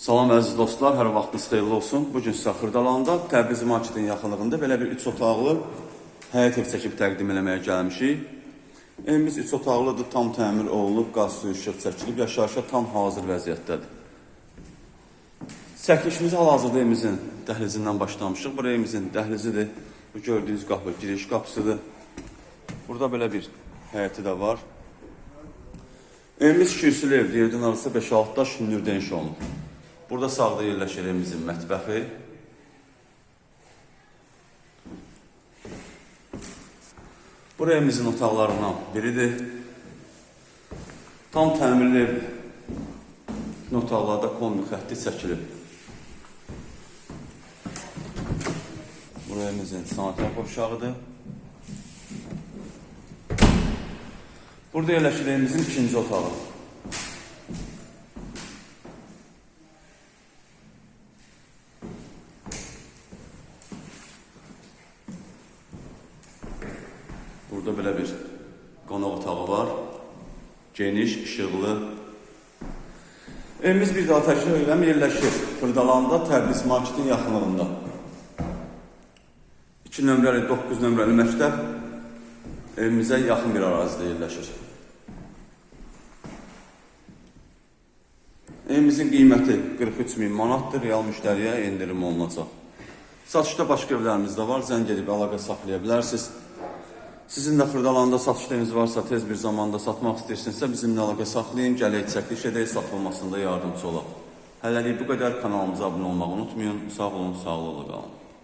Salam əziz dostlar, hər vaxtınız xeyirli olsun. Bu gün sizə Xırdalanda Təbriz marketin yaxınlığında belə bir 3 otaqlı həyət ev çəkib təqdim eləməyə gəlmişik. Evimiz 3 otaqlıdır, tam təmir olunub, qaz suyu işıq çəkilib, yaşayışa tam hazır vəziyyətdədir. Çəkilişimizi hal-hazırda evimizin dəhlizindən başlamışıq. Bu evimizin dəhlizidir. Bu gördüyünüz qapı giriş qapısıdır. Burada belə bir həyəti də var. Evimiz kürsülü evdir. Yerdən arası 5-6 daş inşa olunub. Burada sağda yerləşir evimizin mətbəxi. Bura evimizin otaqlarından biridir. Tam təmirli. Bütün otaqlarda kombi xətti çəkilib. Bura evimizin sanitar qovşağıdır. Burada yerləşir evimizin ikinci otağı. Burada belə bir qonaq otağı var. Geniş, işıqlı. Evimiz bir daha təkrar edirəm, yerləşir. Xırdalanda Təbriz marketin yaxınlığında. 2 nömrəli, 9 nömrəli məktəb evimizə yaxın bir ərazidə yerləşir. Evimizin qiyməti 43 min manatdır, real müştəriyə endirim olunacaq. Satışda başqa evlərimiz də var, zəng edib əlaqə saxlaya bilərsiniz. Sizin də Xırdalanda satışlarınız varsa, tez bir zamanda satmaq istəyirsinizsə bizimlə əlaqə saxlayın, gələk çəkiliş edək, satılmasında yardımcı olaq. Hələlik bu qədər kanalımıza abunə olmağı unutmayın. Sağ olun, sağlıqla qalın.